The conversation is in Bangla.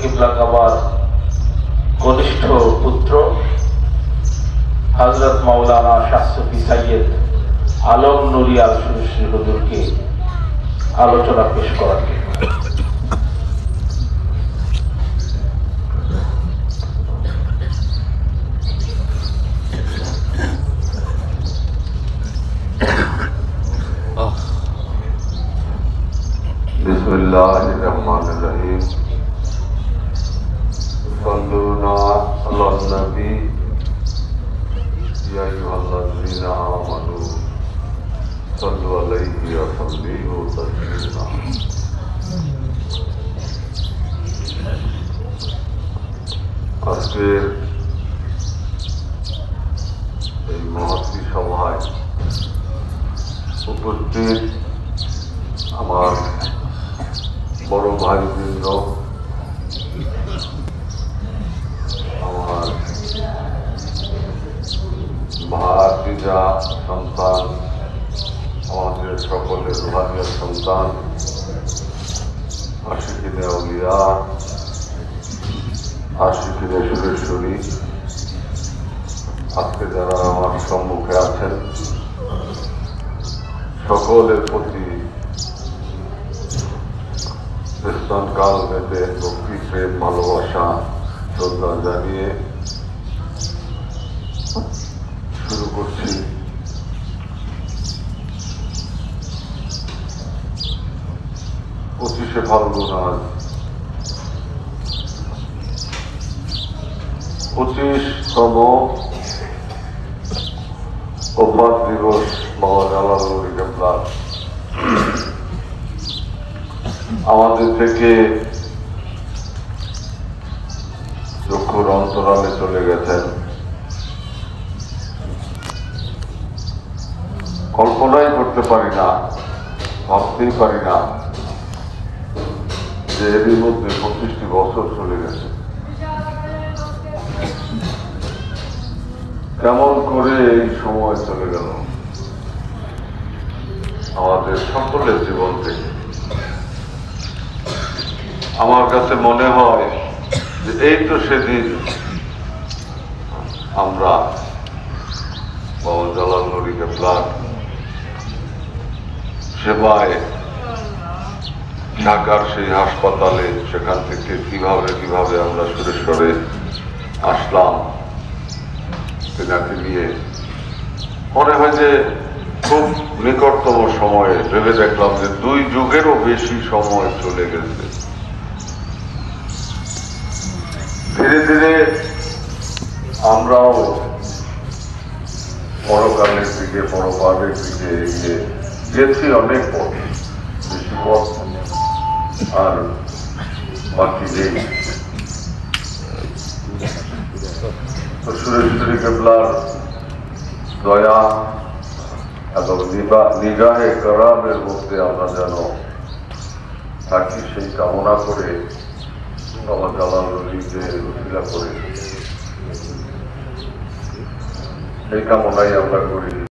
কিবলা কাবার কনিষ্ঠ পুত্র হজরত মাওলানা শাহসুফি সাইয়েদ আলম নুরি আল সুরশ্রী হুজুরকে আলোচনা পেশ করার জন্য। بسم الله الرحمن الرحيم صلونا على النبي يا أيها الذين آمنوا صلوا عليه وسلموا تسليما আজকের এই মহৎী সভায় উপস্থিত আমার বড় ভাই বৃন্দ ভাতিজা সন্তান আমাদের সকলের ভাগ্যের সন্তান আশিকিনে অলিয়া আশিকিনে সুরেশ্বরী আজকে যারা আমার সম্মুখে আছেন, সকলের প্রতি কাল মেতে ভক্তি, প্রেম, ভালোবাসা, শ্রদ্ধা জানিয়ে শুরু করছি। পঁচিশে ফাল্গুন আজ। পঁচিশতম অভ্যাস দিবস বাবা জালাল আমাদের থেকে চক্ষুর অন্তরালে চলে গেছেন পারি না, ভাবতেই পারি না যে এরই মধ্যে পঁচিশটি বছর চলে গেছে। কেমন করে এই সময় চলে গেল? আমাদের সকলের জীবন থেকে। আমার কাছে মনে হয় যে এই তো সেদিন আমরা বাবা জালাল নদীকে প্লাট সেবায় ঢাকার সেই হাসপাতালে সেখান থেকে কীভাবে কীভাবে আমরা সুরেশ্বরে আসলাম তেনাকে নিয়ে মনে হয় যে খুব নিকটতম সময়ে ভেবে দেখলাম যে দুই যুগেরও বেশি সময় চলে গেছে। ধীরে ধীরে আমরাও পরকালের দিকে পরকালের দিকে এগিয়ে গেছি অনেক পথ, বেশি পথ আর বাকি তো সুরেশ্বরী কেবলার দয়া এবং নিগাহে করামের মধ্যে আমরা যেন থাকি, সেই কামনা করে বাবা জালাল নদীকে রসিলা করে। এই কামনাই আমরা করি।